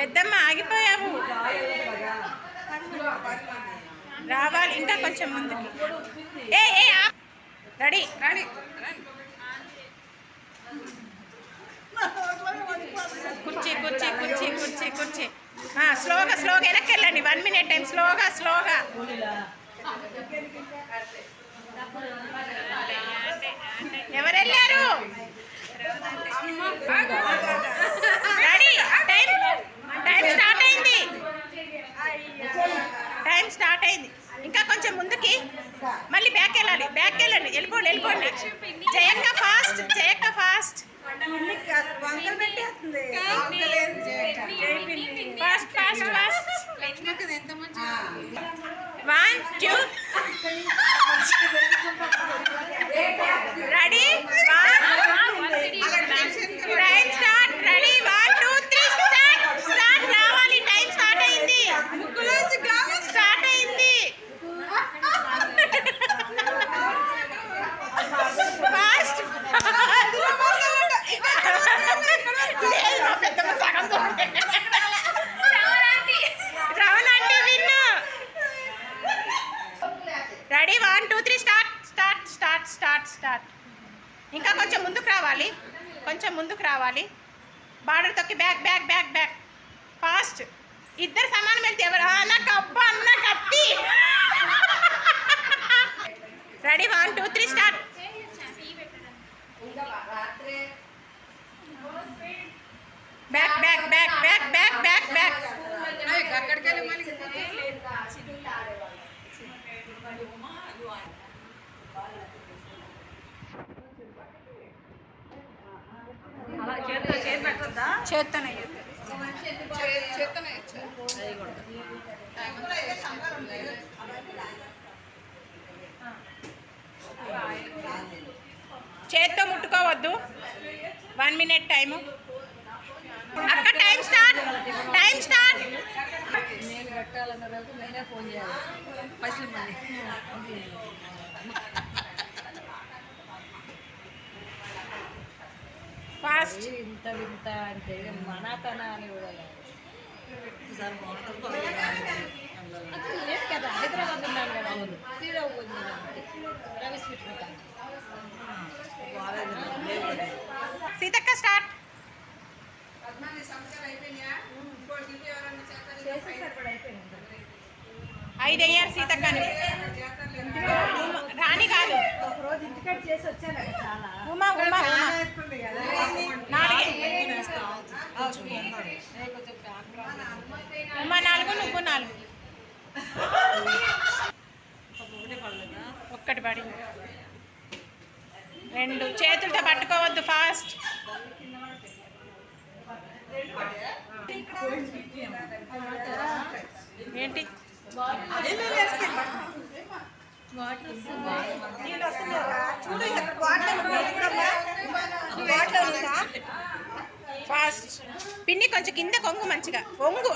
పెద్దమ్మ ఆగిపోయావు. రావాలి ఇంకా కొంచెం ముందుకి. ఏ ఏ రెడీ రెడీ. కుర్చీ కుర్చీ కుర్చీ కుర్చీ కుర్చీ. ఆ, స్లోగా స్లోగా వెనక్కి వెళ్ళండి. వన్ మినిట్ టైం స్లోగా స్లోగా ఎవరు వెళ్ళారు రెడీ టైం టైం స్టార్ట్ అయింది టైం స్టార్ట్ అయింది ఇంకా కొంచెం ముందుకి. మళ్ళీ బ్యాక్ వెళ్ళాలి. బ్యాక్ వెళ్ళండి. వెళ్ళిపోండి వెళ్ళిపోండి. జయక్క fast జయక్క fast fast fast fast one two ready time start ready one two three start start రావాలి టైం స్టార్ట్ అయింది స్టార్ట్ అయింది ఫాస్ట్ రవణండి విన్ను ready one two three start start start start start ఇంకా కొంచెం ముందుకు రావాలి కొంచెం ముందుకు రావాలి బార్డర్ తొక్కి back back back back fast ఇద్దరు సమానం వెళ్తే ఎవరు ఆ, నాకు అబ్బా అన్న కత్తి ready one two three start back back back back back back back చేత్తోనే చేత్తో ముట్టుకోవద్దు. వన్ మినిట్ టైము అక్క టైం స్టార్ట్ టైం స్టార్ట్ నేను కట్టాలన్న నేనే ఫోన్ చేయాలి. పైసలు మళ్ళీ ఫాస్ట్. ఇంత వింత అంటే మనతనాన్ని కూడా లేదు. అసలు లేదు కదా. హైదరాబాద్ ఉన్నాను కదా. Srirao Ravi sweet Seethakka start. ఐదు అయ్యారు సీతక్కని. రాణి కాదు. రోజు ఇంటికాడ చేసి వచ్చాను చాలా. ఉమా ఉమా నాలుగే ఉమా. నాలుగు నువ్వు నాలుగు. ఒక్కటి పడింది రెండు. చేతులతో పట్టుకోవద్దు ఫాస్ట్. ఏంటి? ఫాస్ట్ పిన్ని కొంచెం కింద కొంగు మంచిగా. కొంగు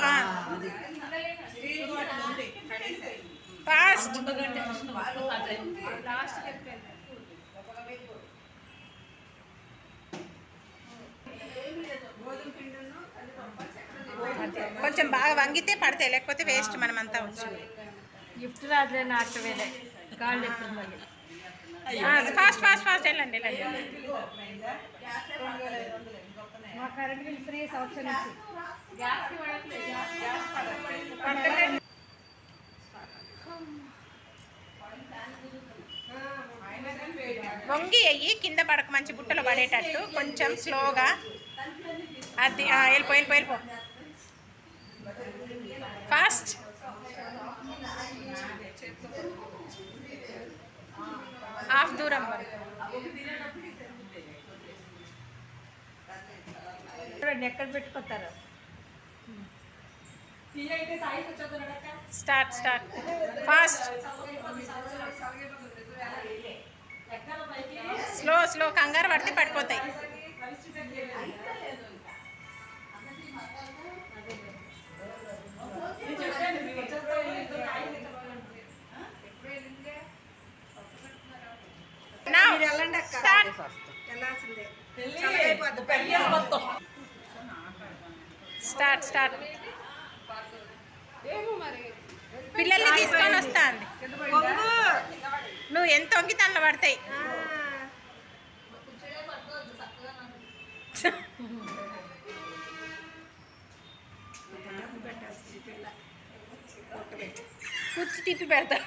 ఫాస్ట్ కొంచెం బాగా వంగితే పడతాయి లేకపోతే వేస్ట్ మనమంతా అంతా గిఫ్ట్ రాదులే నాకు కాళ్ళు ఫాస్ట్ ఫాస్ట్ ఫాస్ట్ వెళ్ళండి వెళ్ళండి. మా కరెంట్ బిల్ ఫ్రీ సంవత్సరం నుంచి. వంగి అయ్యి కింద పడక మంచి బుట్టలో పడేటట్టు కొంచెం స్లోగా అది వెళ్ళిపో వెళ్ళిపో వెళ్ళిపో. ఫాస్ట్. హాఫ్ దూరం. చూడండి ఎక్కడ పెట్టుకోతారు start start. Fast. Slow slow. కంగారు పడితే పడిపోతాయి. Start start. పిల్లల్ని తీసుకొని వస్తా అంది. నువ్వు ఎంత వంగి పడతాయి. కూర్చి తిప్పి పెడతా.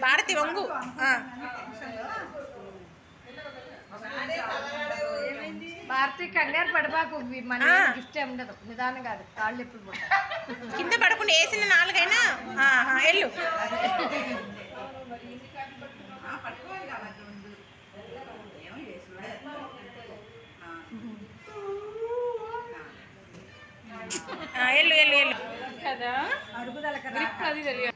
భారతి వంగు. ఆ. భారతి కంగారు పడబాకు మన. గిఫ్ట్ ఏమి ఉండదు. నిదానం కాదు. కాళ్ళు ఎప్పుడు కింద పడకుండా వేసిన నాలుగైనా? వెళ్ళు. ఆ, వెళ్ళు వెళ్ళు వెళ్ళు. కదా? గ్రిప్ అది తెలియదు.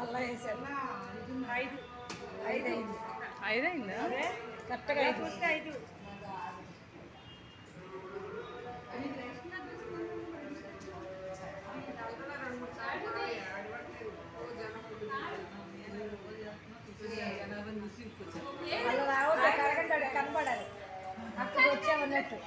అలా వేసాను ఐదు ఐదు అయింది ఐదు. అయిందా కరెక్ట్గా ఐదు. ఐదు అలా రావద్దు కరగంటాడు కనపడాలి అక్కడ వచ్చామన్నట్టు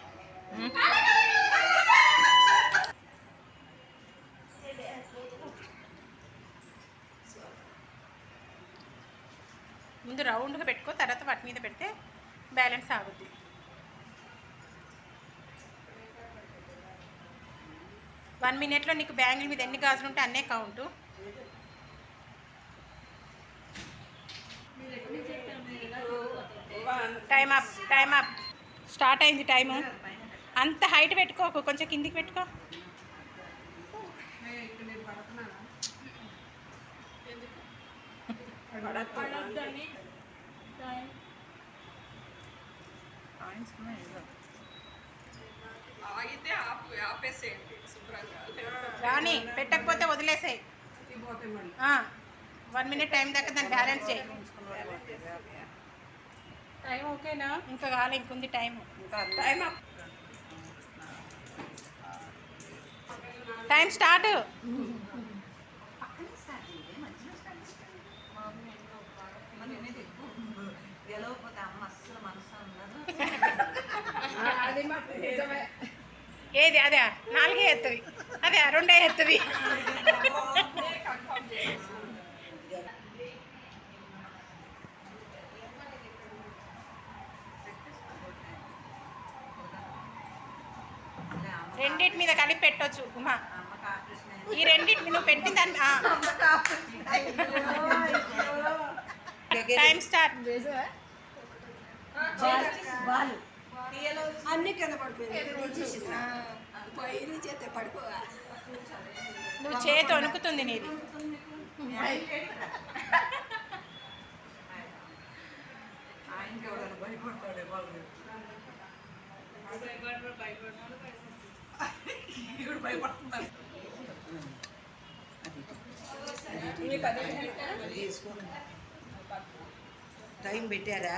ముందు రౌండ్గా పెట్టుకో తర్వాత వాటి మీద పెడితే బ్యాలెన్స్ ఆగుద్ది. వన్ మినిట్లో నీకు బ్యాంగిల్ మీద ఎన్ని గాజులు ఉంటే అన్నే count. Time up time up. Start అయింది టైము. అంత హైట్ పెట్టుకోకు కొంచెం కిందికి పెట్టుకో. రాని పెట్టకపోతే వదిలేసాయి. వన్ మినిట్ టైం దాకా దాన్ని బ్యాలెన్స్ చేయి. టైం ఓకేనా? ఇంకా కాలే ఇంకుంది టైం టైం స్టార్ట్. ఏది? అదే. నాలుగే ఎత్తవి అదే రెండే ఎత్తవి రెండింటి మీద కలిపి పెట్టొచ్చు ఉమా. ఈ రెండింటి నువ్వు పెట్టిన దాన్ని టైం స్టార్ట్. అన్ని కింద పడిపోయింది. నువ్వు చేతి వణుకుతుంది నీది. టైం పెట్టారా?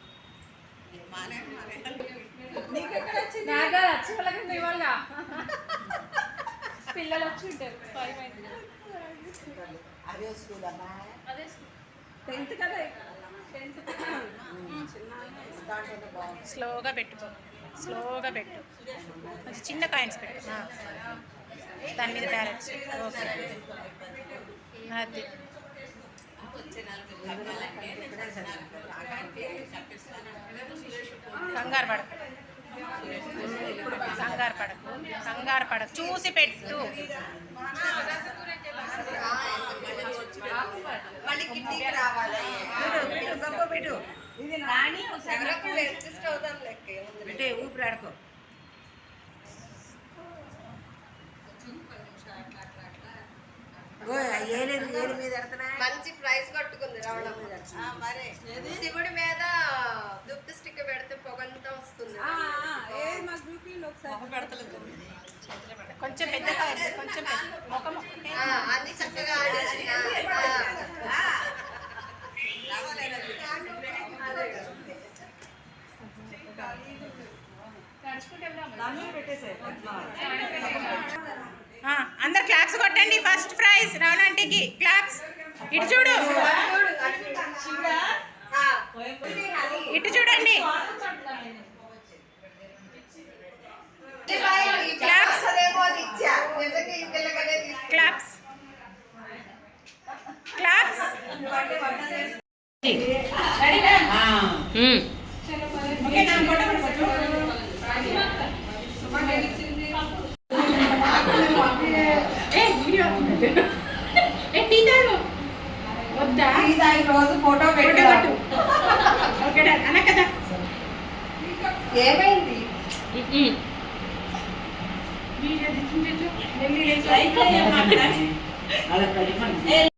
ఇవాళ పిల్లలు వచ్చి ఉంటారు అదే స్కూల్ అదే టెన్త్ కదా టెన్త్. బాగుంది స్లోగా పెట్టుకో స్లోగా పెట్టు. కొంచెం చిన్న కాయిన్స్ పెట్టు. దాని మీద బ్యాలెన్స్. ఓకే. అది. కంగారు పడకు కంగారు పడకు కంగారు పడకు చూసి పెట్టు. పెట్టు. ఊపిరాడుకో మంచి ప్రైజ్ కొట్టుకుంది రావడం. ఆ, మరే శివుడి మీద దుప్పు స్టిక్ పెడితే పొగంతా వస్తుంది. కొంచెం పెద్ద కాయిన్స్ కొంచెం పెద్ద. ముఖం ఆ, అన్ని చక్కగా ఆడేసి ఆ, ఆ, అందరు క్లాప్స్ కొట్టండి ఫస్ట్ ప్రైజ్ రావణాంటికి క్లాప్స్ ఇటు చూడు. ఆ. ఇటు చూడండి. పిల్ల అసలేమో అది